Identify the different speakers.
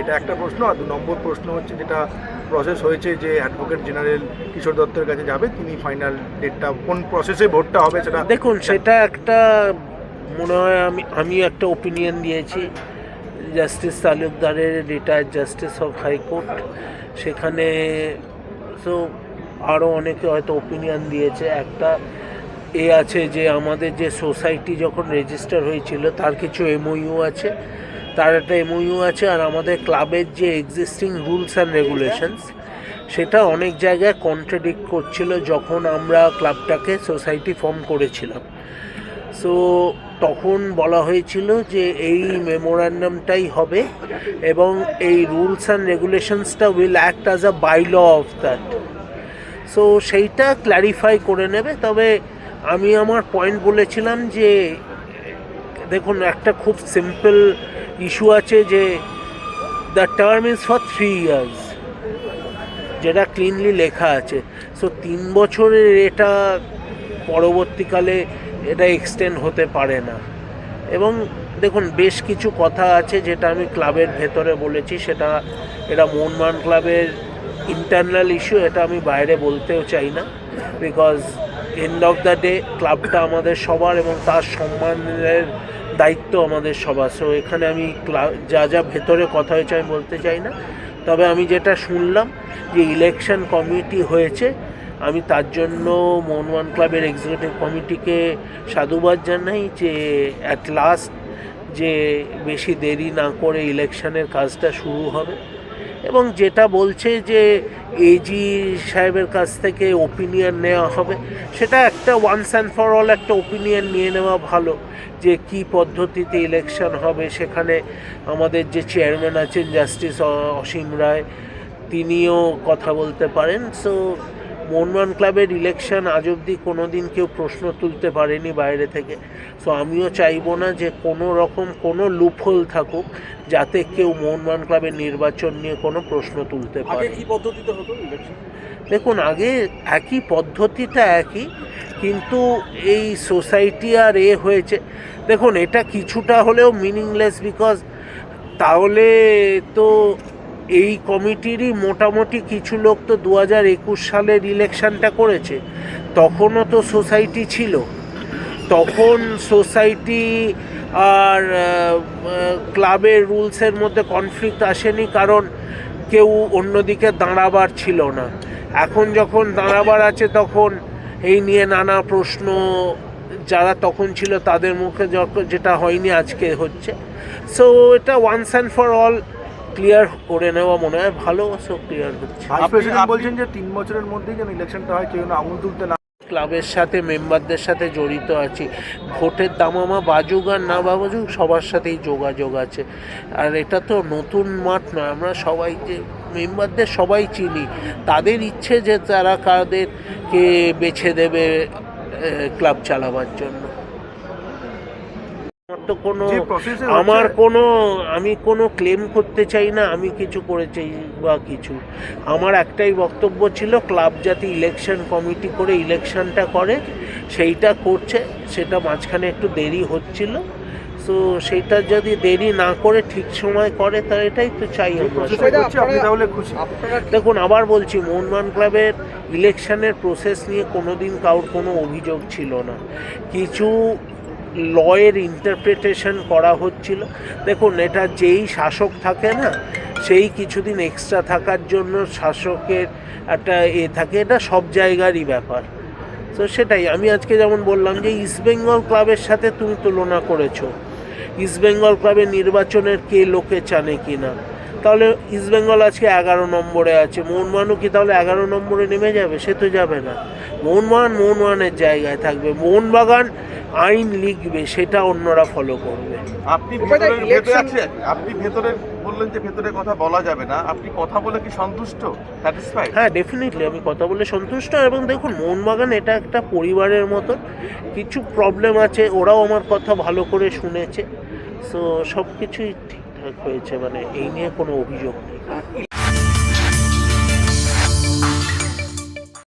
Speaker 1: এটা একটা প্রশ্ন, আর দু নম্বর প্রশ্ন হচ্ছে যেটা প্রসেস হয়েছে যে অ্যাডভোকেট জেনারেল কিশোর দত্তের কাছে যাবে, তিনি ফাইনাল ডেটটা কোন প্রসেসে ভোটটা হবে সেটা
Speaker 2: দেখুন, সেটা একটা মনে হয় আমি আমি একটা ওপিনিয়ন দিয়েছি। জাস্টিস তালুকদারের রিটায়ার্ড জাস্টিস অফ হাইকোর্ট সেখানে তো আরও অনেকে হয়তো ওপিনিয়ন দিয়েছে। একটা এ আছে যে আমাদের যে সোসাইটি যখন রেজিস্টার হয়েছিল, তার কিছু এমওইউ আছে। তার একটা এমওইউ আছে আর আমাদের ক্লাবের যে এক্সিস্টিং রুলস অ্যান্ড রেগুলেশনস সেটা অনেক জায়গায় কন্ট্রাডিক্ট করছিল যখন আমরা ক্লাবটাকে সোসাইটি ফর্ম করেছিলাম। সো তখন বলা হয়েছিল যে এই মেমোরান্ডামটাই হবে এবং এই rules and রেগুলেশনসটা will act as a bylaw of that so সেইটা ক্ল্যারিফাই করে নেবে, তবে আমি আমার পয়েন্ট বলেছিলাম যে, দেখুন, একটা খুব সিম্পল ইস্যু আছে যে the term is for three years যেটা ক্লিনলি লেখা আছে। সো তিন বছরের এটা পরবর্তীকালে এটা এক্সটেন্ড হতে পারে না। এবং দেখুন, বেশ কিছু কথা আছে যেটা আমি ক্লাবের ভেতরে বলেছি, সেটা এটা মোহনবাগান ক্লাবের ইন্টারনাল ইস্যু এটা আমি বাইরে বলতেও চাই না। Because end of the day ক্লাবটা আমাদের সবার এবং তার সম্মানের দায়িত্ব আমাদের সবার। সো এখানে আমি যা যা ভেতরে কথা হয়েছে আমি বলতে চাই না। তবে আমি যেটা শুনলাম যে ইলেকশন কমিটি হয়েছে, আমি তার জন্য মোহনবাগান ক্লাবের এক্সিকিউটিভ কমিটিকে সাধুবাদ জানাই যে অ্যাট লাস্ট যে বেশি দেরি না করে ইলেকশনের কাজটা শুরু হবে। এবং যেটা বলছে যে এজি সাহেবের কাছ থেকে ওপিনিয়ন নেওয়া হবে, সেটা একটা ওয়ান্স অ্যান্ড ফর অল একটা ওপিনিয়ন নিয়ে নেওয়া ভালো, যে কি পদ্ধতিতে ইলেকশন হবে। সেখানে আমাদের যে চেয়ারম্যান আছেন জাস্টিস অসীম রায়, তিনিও কথা বলতে পারেন। সো মোহনবাগান ক্লাবের ইলেকশন আজ অবধি কোনো দিন কেউ প্রশ্ন তুলতে পারেনি বাইরে থেকে। সো আমিও চাইব না যে কোনো রকম কোনো লুফল থাকুক যাতে কেউ মোহনবাগান ক্লাবের নির্বাচন নিয়ে কোনো প্রশ্ন তুলতে পারে।
Speaker 3: কি পদ্ধতিতে হতো ইলেকশন
Speaker 2: দেখুন আগে একই পদ্ধতিটা একই কিন্তু এই সোসাইটি আর এ হয়েছে। দেখুন এটা কিছুটা হলেও মিনিংলেস বিকজ তাহলে তো এই কমিটিরই মোটামুটি কিছু লোক তো দু হাজার একুশ সালের ইলেকশনটা করেছে, তখনও তো সোসাইটি ছিল। তখন সোসাইটি আর ক্লাবের রুলসের মধ্যে কনফ্লিক্ট আসেনি কারণ কেউ অন্যদিকে দাঁড়াবার ছিল না। এখন যখন দাঁড়াবার আছে তখন এই নিয়ে নানা প্রশ্ন যারা তখন ছিল তাদের মুখে যেটা হয়নি আজকে হচ্ছে। সো এটা once and for all clear করে নেওয়া মনে হয় ভালো সো ক্লিয়ার হচ্ছে।
Speaker 1: বলছেন যে তিন বছরের মধ্যেই যেন ইলেকশনটা হয় কেউ যেন আঙুল তুলতে না
Speaker 2: ক্লাবের সাথে মেম্বারদের সাথে জড়িত আছি। ভোটের দামামা বাজুক আর না বাজুক সবার সাথেই যোগাযোগ আছে। আর এটা তো নতুন মাঠ নয় আমরা সবাই যে মেম্বারদের সবাই চিনি। তাদের ইচ্ছে যে তারা কাদেরকে বেছে দেবে ক্লাব চালাবার জন্য। তো কোনো আমার কোনো আমি কোনো ক্লেম করতে চাই না আমি কিছু করেছি বা কিছু। আমার একটাই বক্তব্য ছিল ক্লাব যাতে ইলেকশন কমিটি করে ইলেকশনটা করে সেইটা করছে। সেটা মাঝখানে একটু দেরি হচ্ছিল। তো সেইটা যদি দেরি না করে ঠিক সময় করে তা এটাই তো চাই দেখুন আবার বলছি মোহনবাগান ক্লাবের ইলেকশনের প্রসেস নিয়ে কোনোদিন কারোর কোনো অভিযোগ ছিল না। কিছু লয়ের ইন্টারপ্রিটেশন করা হচ্ছিল। দেখুন, এটা যেই শাসক থাকে না, সেই কিছুদিন এক্সট্রা থাকার জন্য শাসকের একটা এ থাকে, এটা সব জায়গারই ব্যাপার। তো সেটাই, আমি আজকে যেমন বললাম যে ইস্টবেঙ্গল ক্লাবের সাথে তুমি তুলনা করেছ। ইস্টবেঙ্গল ক্লাবের নির্বাচনের কে লোকে জানে কি না তাহলে ইস্টবেঙ্গল আজকে এগারো নম্বরে আছে। মোহনবাগানও কি তাহলে এগারো নম্বরে নেমে যাবে? সে তো যাবে না। মোহনবাগান মোহনবাগানের জায়গায় থাকবে। মোহনবাগান আইন লিখবে সেটা অন্যরা ফলো করবে।
Speaker 4: আপনি ভেতরের আপনি ভেতরে বললেন যে ভেতরে কথা বলা যাবে না। আপনি কথা বলে কি সন্তুষ্ট? স্যাটিসফাইড
Speaker 2: হ্যাঁ ডেফিনেটলি আমি কথা বলে সন্তুষ্ট। এবং দেখুন মোহনবাগান এটা একটা পরিবারের মতন। কিছু প্রবলেম আছে ওরাও আমার কথা ভালো করে শুনেছে। সো সব কিছুই ঠিকঠাক হয়েছে মানে এই নিয়ে কোনো অভিযোগ নেই।